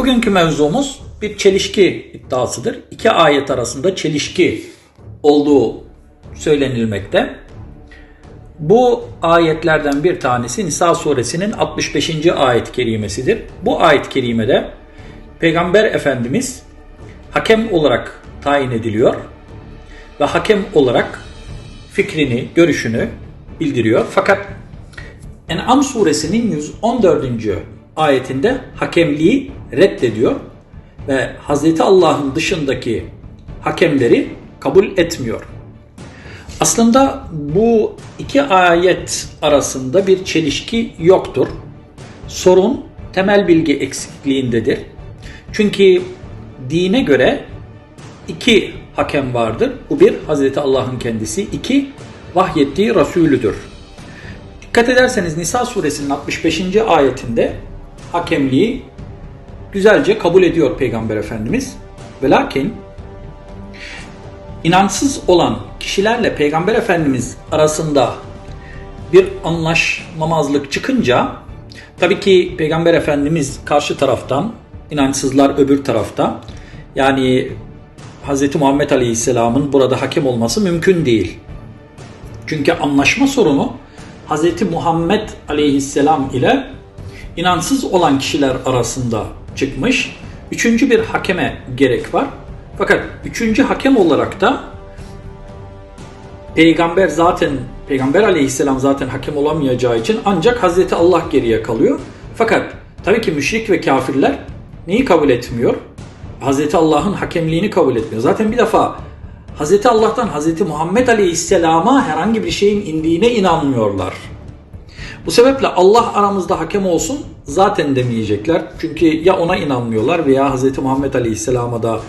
Bugünkü mevzumuz bir çelişki iddiasıdır. İki ayet arasında çelişki olduğu söylenilmekte. Bu ayetlerden bir tanesi Nisa suresinin 65. ayet kerimesidir. Bu ayet kerimede Peygamber Efendimiz hakem olarak tayin ediliyor ve hakem olarak fikrini, görüşünü bildiriyor. Fakat En'am suresinin 114. ayetinde hakemliği reddediyor ve Hazreti Allah'ın dışındaki hakemleri kabul etmiyor. Aslında bu iki ayet arasında bir çelişki yoktur. Sorun temel bilgi eksikliğindedir. Çünkü dine göre iki hakem vardır. Bu bir Hazreti Allah'ın kendisi, iki vahyettiği Resulüdür. Dikkat ederseniz Nisa suresinin 65. ayetinde hakemliği güzelce kabul ediyor Peygamber Efendimiz. Ve lakin inançsız olan kişilerle Peygamber Efendimiz arasında bir anlaşmamazlık çıkınca tabii ki Peygamber Efendimiz karşı taraftan inançsızlar öbür tarafta yani Hz. Muhammed Aleyhisselam'ın burada hakem olması mümkün değil. Çünkü anlaşma sorunu Hz. Muhammed Aleyhisselam ile inançsız olan kişiler arasında çıkmış. Üçüncü bir hakeme gerek var. Fakat üçüncü hakem olarak da peygamber zaten peygamber aleyhisselam zaten hakem olamayacağı için ancak Hazreti Allah geriye kalıyor. Fakat tabii ki müşrik ve kafirler neyi kabul etmiyor? Hazreti Allah'ın hakemliğini kabul etmiyor. Zaten bir defa Hazreti Allah'tan Hazreti Muhammed Aleyhisselam'a herhangi bir şeyin indiğine inanmıyorlar. Bu sebeple Allah aramızda hakem olsun zaten demeyecekler. Çünkü ya ona inanmıyorlar veya Hz. Muhammed Aleyhisselam'a da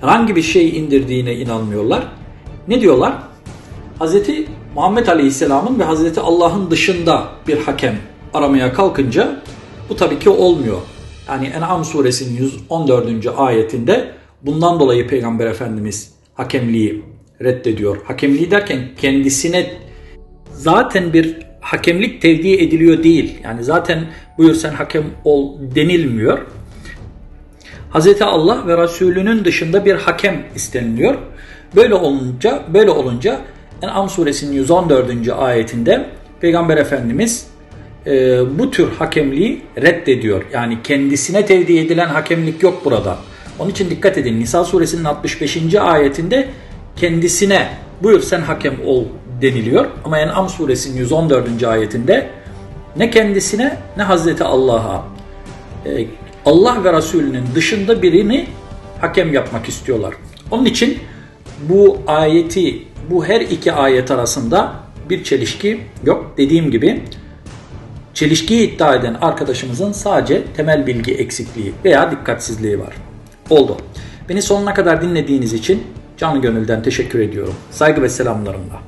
herhangi bir şey indirdiğine inanmıyorlar. Ne diyorlar? Hz. Muhammed Aleyhisselam'ın ve Hz. Allah'ın dışında bir hakem aramaya kalkınca bu tabii ki olmuyor. Yani En'am suresinin 114. ayetinde bundan dolayı Peygamber Efendimiz hakemliği reddediyor. Hakemliği derken kendisine zaten bir hakemlik tevdi ediliyor değil. Yani zaten buyur sen hakem ol denilmiyor. Hz. Allah ve Resulünün dışında bir hakem isteniliyor. Böyle olunca böyle olunca En'am suresinin 114. ayetinde Peygamber Efendimiz e, bu tür hakemliği reddediyor. Yani kendisine tevdi edilen hakemlik yok burada. Onun için dikkat edin. Nisa suresinin 65. ayetinde kendisine buyur sen hakem ol deniliyor. Ama En'am suresinin 114. ayetinde ne kendisine ne Hazreti Allah'a e, Allah ve Resulünün dışında birini hakem yapmak istiyorlar. Onun için bu ayeti, bu her iki ayet arasında bir çelişki yok. Dediğim gibi çelişkiyi iddia eden arkadaşımızın sadece temel bilgi eksikliği veya dikkatsizliği var. Oldu. Beni sonuna kadar dinlediğiniz için canı gönülden teşekkür ediyorum. Saygı ve selamlarımla.